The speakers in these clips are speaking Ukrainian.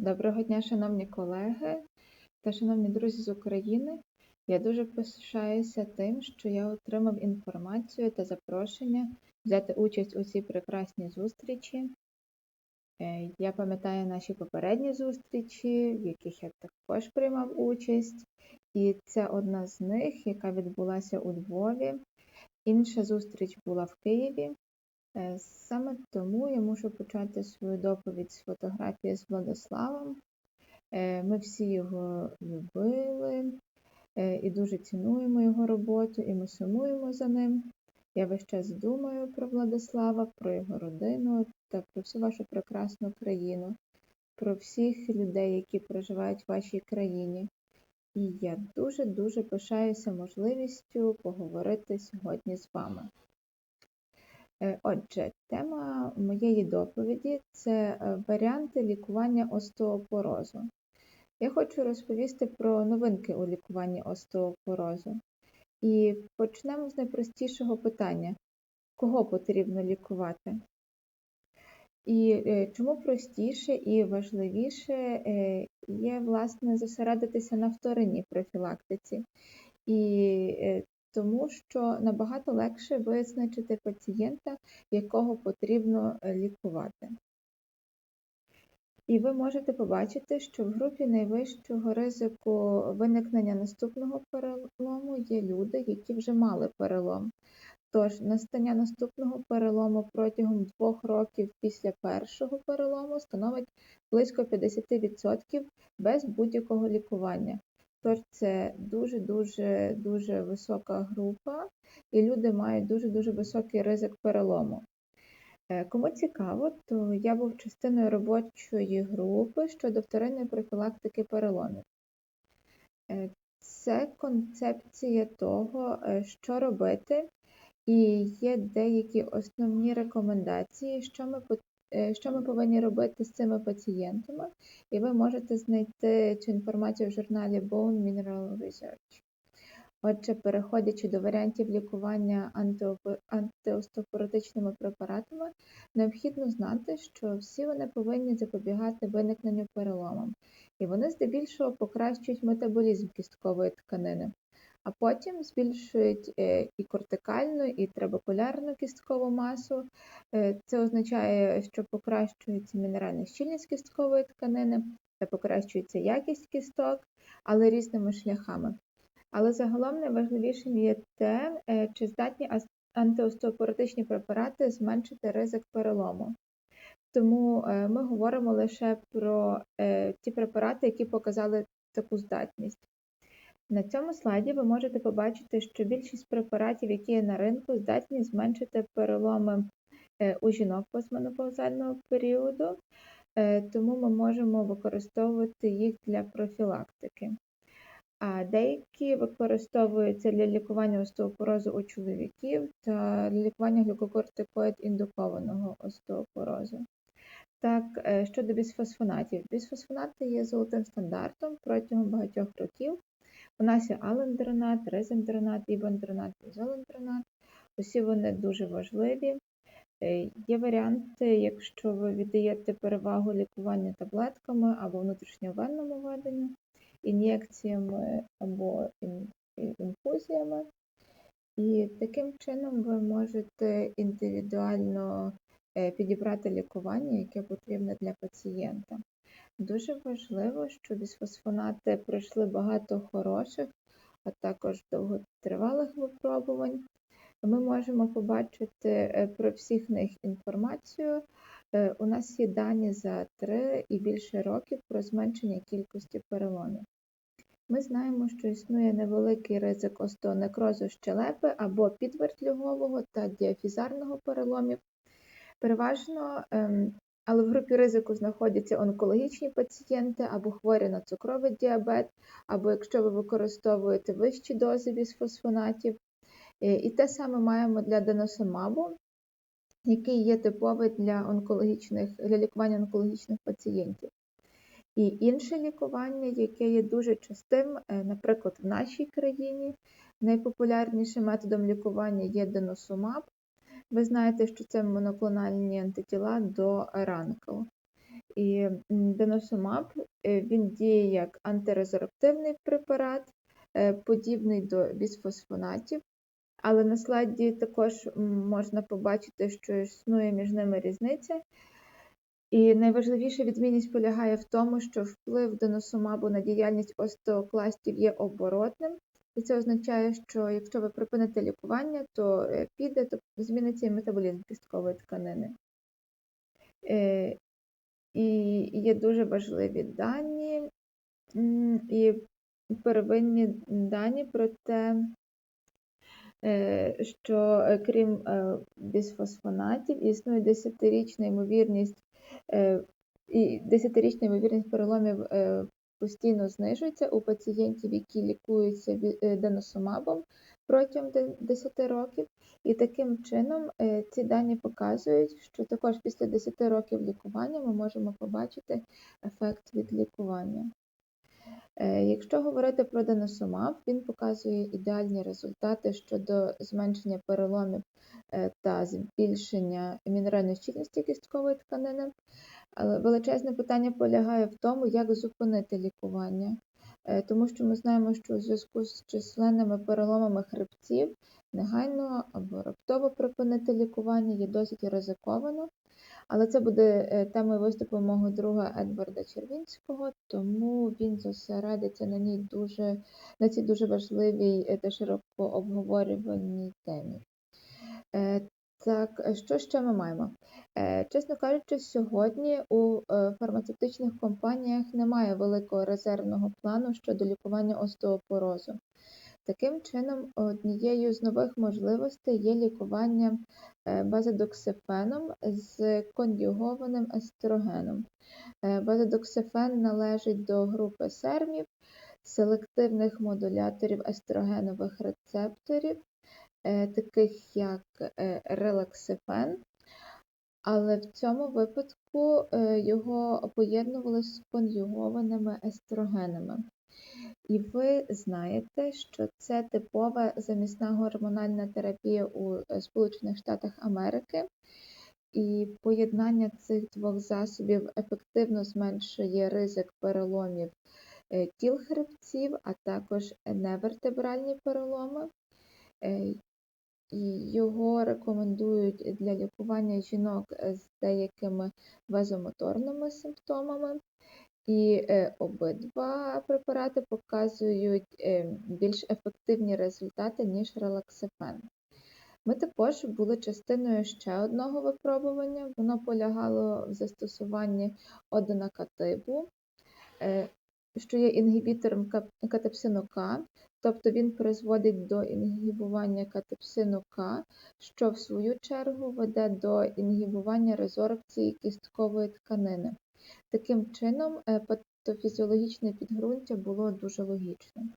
Доброго дня, шановні колеги та шановні друзі з України. Я дуже пишаюся тим, що я отримав інформацію та запрошення взяти участь у цій прекрасній зустрічі. Е, Я пам'ятаю наші попередні зустрічі, в яких я також приймав участь, і це одна з них, яка відбулася у Львові. Інша зустріч була в Києві. Е, Саме тому я мушу почати свою доповідь з фотографії з Владиславом. Е, Ми всі його любили е, і дуже цінуємо його роботу, і ми сумуємо за ним. Я весь час думаю про Владислава, про його родину та про всю вашу прекрасну країну, про всіх людей, які проживають в вашій країні. І я дуже-дуже пишаюся можливістю поговорити сьогодні з вами. Е, Отже, тема моєї доповіді це е, варіанти лікування остеопорозу. Я хочу розповісти про новинки у лікуванні остеопорозу. І почнемо з найпростішого питання: кого потрібно лікувати? І е, чому простіше і важливіше є, власне, зосередитися на вторинній профілактиці. І тому що набагато легше визначити пацієнта, якого потрібно е, лікувати. І ви можете побачити, що в групі найвищого ризику виникнення наступного перелому є люди, які вже мали перелом. Тож настання наступного перелому протягом двох років після першого перелому становить близько 50% без будь-якого лікування. Тож це дуже-дуже дуже висока група, і люди мають дуже-дуже високий ризик перелому. Е, Кому цікаво, то я був частиною робочої групи щодо вторинної профілактики переломів. Е, Це концепція того, е, що робити, і є деякі основні рекомендації, що ми, що ми повинні робити з цими пацієнтами, і ви можете знайти цю інформацію в журналі Bone Mineral Research. Отже, переходячи до варіантів лікування антиостеопоротичними препаратами, необхідно знати, що всі вони повинні запобігати виникненню переломам, і вони здебільшого покращують метаболізм кісткової тканини, а потім збільшують е, і кортикальну, і трабекулярну кісткову масу. Е, Це означає, що покращується мінеральна щільність кісткової тканини та покращується якість кісток, але різними шляхами. Але загалом найважливішим є те, е, чи здатні антиостеопоротичні препарати зменшити ризик перелому. Тому ми говоримо лише про ті препарати, які показали таку здатність. На цьому слайді ви можете побачити, що більшість препаратів, які є на ринку, здатні зменшити переломи е, у жінок постменопаузального періоду, е, тому ми можемо використовувати їх для профілактики а деякі використовуються для лікування остеопорозу у чоловіків та для лікування глюкокортикоїд індукованого остеопорозу. Так, е, щодо бісфосфонатів. Бісфосфонати є золотим стандартом протягом багатьох років. У нас є алендронат, резендронат, ібандронат, ізолендронат. Усі вони дуже важливі. Е, Є варіанти, якщо ви віддаєте перевагу лікуванню таблетками або внутрішньовенному веденню, ін'єкціями або інфузіями. І таким чином ви можете індивідуально підібрати лікування, яке потрібне для пацієнта. Дуже важливо, що бісфосфонати пройшли багато хороших, а також довготривалих випробувань. Ми можемо побачити е, про всіх них інформацію. Е, У нас є дані за 3 і більше років про зменшення кількості переломів. Ми знаємо, що існує невеликий ризик остеонекрозу щелепи або підвертлюгового та діафізарного переломів. Переважно, ем, але в групі ризику знаходяться онкологічні пацієнти або хворі на цукровий діабет, або якщо ви використовуєте вищі дози бісфосфонатів. Е, І те саме маємо для деносимабу, який є типовий для онкологічних для лікування онкологічних пацієнтів. І інше лікування, яке є дуже частим, е, наприклад, в нашій країні, найпопулярнішим методом лікування є деносумаб. Ви знаєте, що це моноклональні антитіла до ранкл. І деносумаб е, він діє як антирезорптивний препарат, е, подібний до бісфосфонатів, але на слайді також можна побачити, що існує між ними різниця. І найважливіша відмінність полягає в тому, що вплив деносумабу на діяльність остеокластів є оборотним, і це означає, що якщо ви припините лікування, то е, піде, то зміниться і метаболізм кісткової тканини. Е, І є дуже важливі дані і первинні дані про те, е, що крім бісфосфонатів існує десятирічна ймовірність і десятирічна ймовірність переломів постійно знижується у пацієнтів, які лікуються е, деносумабом протягом де- 10 років. І таким чином е, ці дані показують, що також після 10 років лікування ми можемо побачити ефект від лікування. Е, Якщо говорити про деносумаб, він показує ідеальні результати щодо зменшення переломів е, та збільшення мінеральної щільності кісткової тканини. Але величезне питання полягає в тому, як зупинити лікування, Е, тому що ми знаємо, що у зв'язку з численними переломами хребців негайно або раптово припинити лікування є досить ризиковано. Але це буде е, темою виступу мого друга Едварда Червінського, тому він зосередиться на ній дуже на цій дуже важливій е, та широко обговорюваній темі. Е, Так, що ще ми маємо? Чесно кажучи, сьогодні у фармацевтичних компаніях немає великого резервного плану щодо лікування остеопорозу. Таким чином, однією з нових можливостей є лікування базодоксифеном з кон'югованим естрогеном. Е, Базодоксифен належить до групи сермів, селективних модуляторів естрогенових рецепторів, е, таких як е, релаксифен, але в цьому випадку е, його поєднували з кон'югованими естрогенами. І ви знаєте, що це типова замісна гормональна терапія у е, Сполучених Штатах Америки, і поєднання цих двох засобів ефективно зменшує ризик переломів е, кіл хребців, а також невертебральні переломи. Е, Його рекомендують для лікування жінок з деякими вазомоторними симптомами. І е, обидва препарати показують е, більш ефективні результати, ніж релаксифен. Ми також були частиною ще одного випробування. Воно полягало в застосуванні одинакатибу, е, що є інгібітором катепсину К, тобто він призводить до інгібування катепсину К, що в свою чергу веде до інгібування резорбції кісткової тканини. Таким чином, е, патофізіологічне підґрунтя було дуже логічним.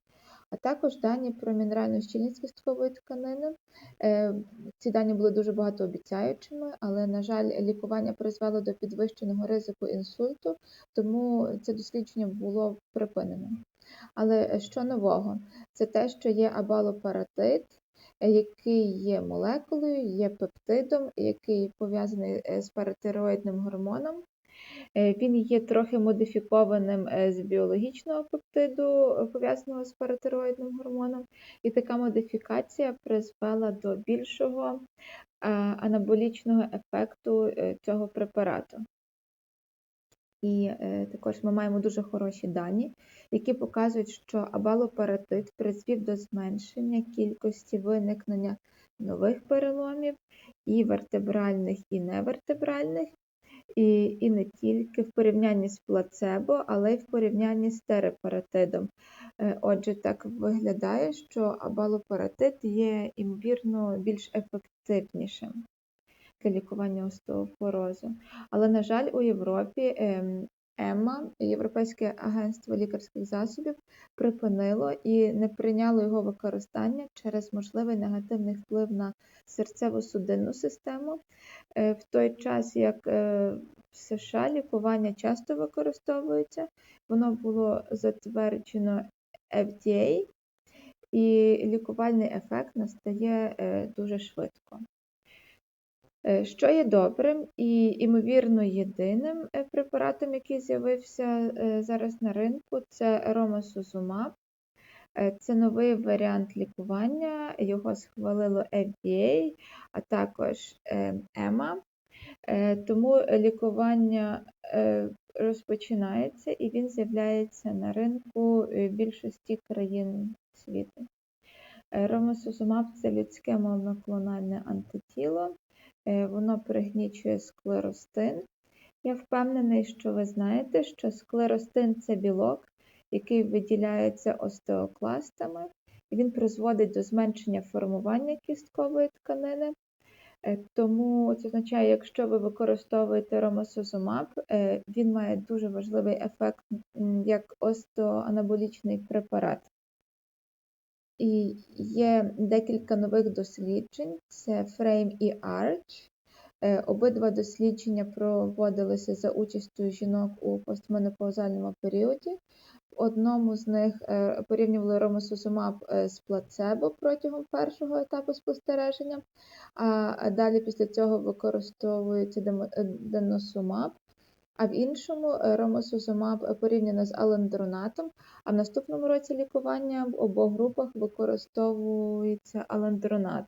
А також дані про мінеральну щільність кісткової тканини. Е, Ці дані були дуже багатообіцяючими, але, на жаль, лікування призвело до підвищеного ризику інсульту, тому це дослідження було припинено. Але е, що нового? Це те, що є абалопаратит, який є молекулою, є пептидом, який пов'язаний з паратироїдним гормоном. Е, Він є трохи модифікованим е, з біологічного пептиду, е, пов'язаного з паратироїдним гормоном, і така модифікація призвела до більшого анаболічного ефекту цього препарату. І також ми маємо дуже хороші дані, які показують, що абалопаратит призвів до зменшення кількості виникнення нових переломів, і вертебральних, і невертебральних, і, і не тільки в порівнянні з плацебо, але й в порівнянні з терепаратидом. Е, Отже, так виглядає, що абалопаратит є імовірно більш ефективнішим для лікування остеопорозу. Але, на жаль, у Європі ем, ЕМА, Європейське агентство лікарських засобів, припинило і не прийняло його використання через можливий негативний вплив на серцево-судинну систему. Е, В той час, як е, в США лікування часто використовується, воно було затверджено FDA, і лікувальний ефект настає е, дуже швидко. Е, Що є добрим і, імовірно, єдиним е, препаратом, який з'явився е, зараз на ринку, це ромосозумаб. Е, Це новий варіант лікування, його схвалило FDA, а також EMA. Тому лікування розпочинається і він з'являється на ринку більшості країн світу. Ромосозумаб – це людське моноклональне антитіло, воно пригнічує склеростин. Я впевнений, що ви знаєте, що склеростин це білок, який виділяється остеокластами, і він призводить до зменшення формування кісткової тканини. Е, Тому це означає, якщо ви використовуєте ромосозумаб, е, він має дуже важливий ефект як остеоанаболічний препарат. І є декілька нових досліджень: це FRAME і ARCH. Е, Обидва дослідження проводилися за участю жінок у постменопаузальному періоді. В одному з них е, порівнювали ромосозумаб е, з плацебо протягом першого етапу спостереження, а далі після цього використовується деносумаб, а в іншому е, ромосозумаб порівняно з алендронатом, а в наступному році лікування в обох групах використовується алендронат.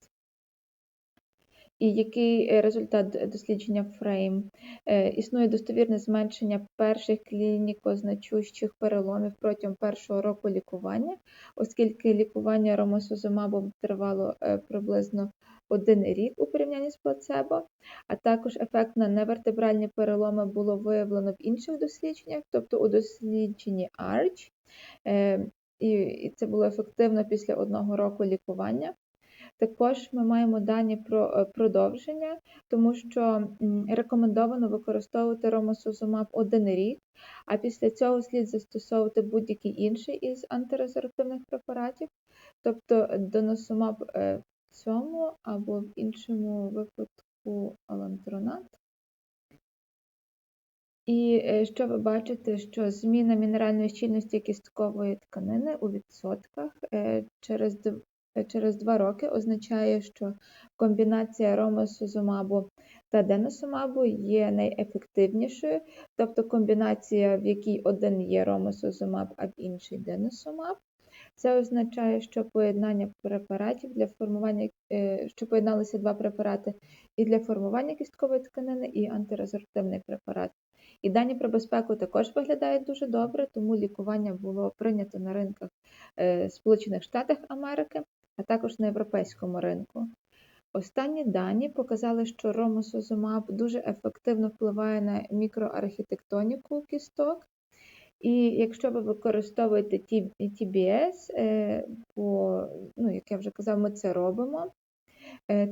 І який е, результат дослідження FRAME? Е, Існує достовірне зменшення перших клініко-значущих переломів протягом першого року лікування, оскільки лікування ромосозумабом тривало е, приблизно один рік у порівнянні з плацебо, а також ефект на невертебральні переломи було виявлено в інших дослідженнях, тобто у дослідженні ARCH, і це було ефективно після одного року лікування. Також ми маємо дані про е, продовження, тому що рекомендовано використовувати ромосозумаб один рік, а після цього слід застосовувати будь-який інший із антирезервативних препаратів, тобто доносумаб е, в цьому або в іншому випадку алантронат. І е, що ви бачите, що зміна мінеральної щільності кісткової тканини у відсотках через через два роки означає, що комбінація ромосозумабу та деносумабу є найефективнішою, тобто комбінація, в якій один є ромосозумаб, а в інший деносумаб. Це означає, що поєднання препаратів для формування, е, що поєдналися два препарати і для формування кісткової тканини, і антирезортивний препарат. І дані про безпеку також виглядають дуже добре, тому лікування було прийнято на ринках е, Сполучених Штатів Америки, а також на європейському ринку. Останні дані показали, що ромосозумаб дуже ефективно впливає на мікроархітектоніку кісток. І якщо ви використовуєте TBS, е, бо, ну, як я вже казав, ми це робимо,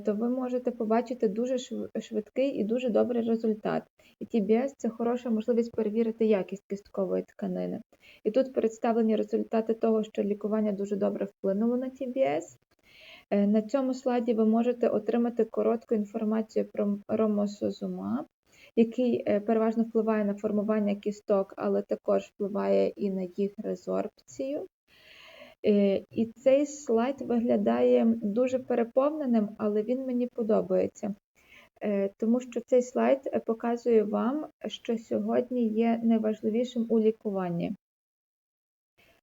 то ви можете побачити дуже швидкий і дуже добрий результат. І TBS – це хороша можливість перевірити якість кісткової тканини. І тут представлені результати того, що лікування дуже добре вплинуло на TBS. Е, На цьому слайді ви можете отримати коротку інформацію про ромосозумаб, який е, переважно впливає на формування кісток, але також впливає і на їх резорбцію. Е, І цей слайд виглядає дуже переповненим, але він мені подобається. Е, Тому що цей слайд е, показує вам, що сьогодні є найважливішим у лікуванні.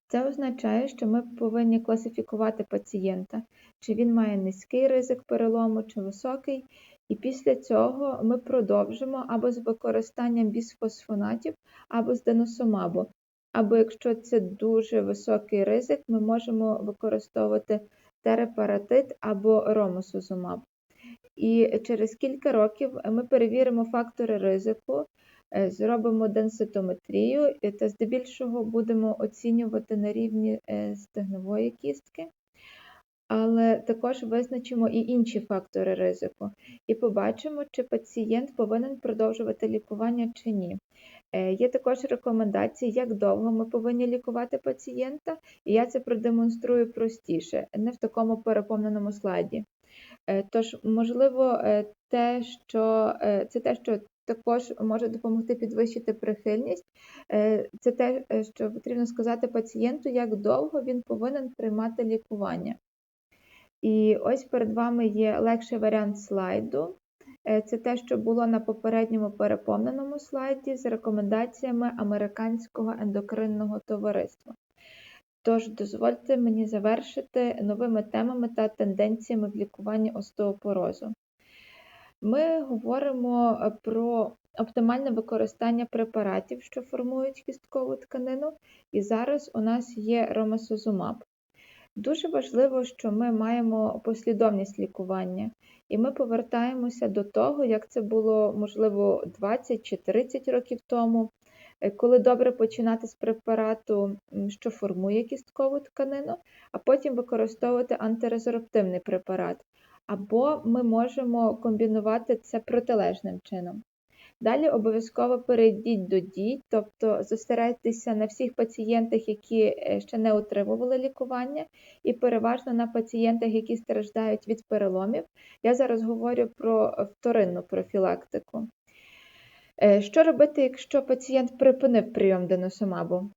Це означає, що ми повинні класифікувати пацієнта, чи він має низький ризик перелому, чи високий. І після цього ми продовжимо або з використанням бісфосфонатів, або з деносумабу. Або якщо це дуже високий ризик, ми можемо використовувати терепаратит або ромосозумаб. І через кілька років ми перевіримо фактори ризику, е, зробимо денситометрію та здебільшого будемо оцінювати на рівні е, стегнової кістки, але також визначимо і інші фактори ризику і побачимо, чи пацієнт повинен продовжувати лікування чи ні. Е, Є також рекомендації, як довго ми повинні лікувати пацієнта, і я це продемонструю простіше, не в такому переповненому слайді. Е, Тож, можливо, е, те, що це те, що також може допомогти підвищити прихильність, це те, що потрібно сказати пацієнту, як довго він повинен приймати лікування. І ось перед вами є легший варіант слайду. Е, Це те, що було на попередньому переповненому слайді з рекомендаціями Американського ендокринного товариства. Тож дозвольте мені завершити новими темами та тенденціями в лікуванні остеопорозу. Ми говоримо про оптимальне використання препаратів, що формують кісткову тканину, і зараз у нас є ромасозумаб. Дуже важливо, що ми маємо послідовність лікування, і ми повертаємося до того, як це було можливо 20 чи 30 років тому, е, коли добре починати з препарату, що формує кісткову тканину, а потім використовувати антирезорптивний препарат. Або ми можемо комбінувати це протилежним чином. Далі обов'язково перейдіть до дій, тобто зосередьтеся на всіх пацієнтах, які е, ще не отримували лікування, і переважно на пацієнтах, які страждають від переломів. Я зараз говорю про вторинну профілактику. Е, Що робити, якщо пацієнт припинив прийом деносумабу?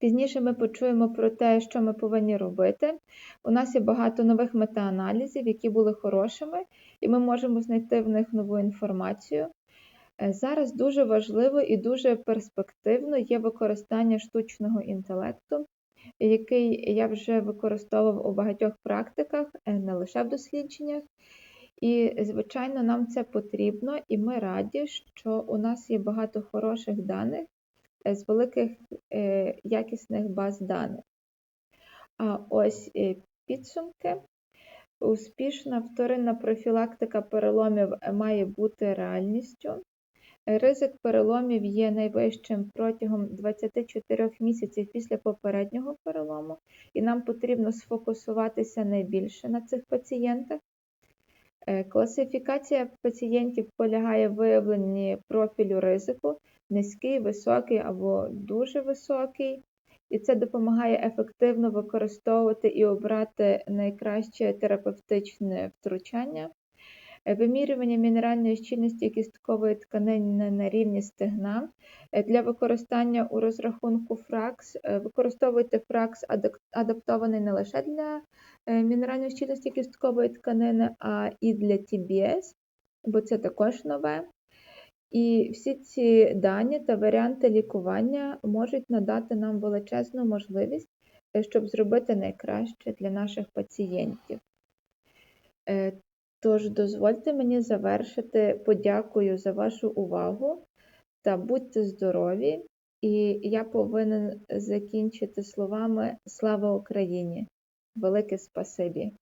Пізніше ми почуємо про те, що ми повинні робити. У нас є багато нових метааналізів, які були хорошими, і ми можемо знайти в них нову інформацію. Е, Зараз дуже важливо і дуже перспективно є використання штучного інтелекту, який я вже використовував у багатьох практиках, е, не лише в дослідженнях. І, звичайно, нам це потрібно, і ми раді, що у нас є багато хороших даних е, з великих якісних баз даних. А ось підсумки. Успішна вторинна профілактика переломів має бути реальністю. Ризик переломів є найвищим протягом 24 місяців після попереднього перелому, і нам потрібно сфокусуватися найбільше на цих пацієнтах. Е, Класифікація пацієнтів полягає в виявленні профілю ризику низький, високий або дуже високий, і це допомагає ефективно використовувати і обрати найкраще терапевтичне втручання. Е, Вимірювання мінеральної щільності кісткової тканини на рівні стегна. Е, Для використання у розрахунку фракс е, використовуйте фракс адаптований не лише для мінеральної щільності кісткової тканини, а і для TBS, бо це також нове. І всі ці дані та варіанти лікування можуть надати нам величезну можливість, щоб зробити найкраще для наших пацієнтів. Тож дозвольте мені завершити подякою за вашу увагу та будьте здорові. І я повинен закінчити словами Слава Україні! Велике спасибі!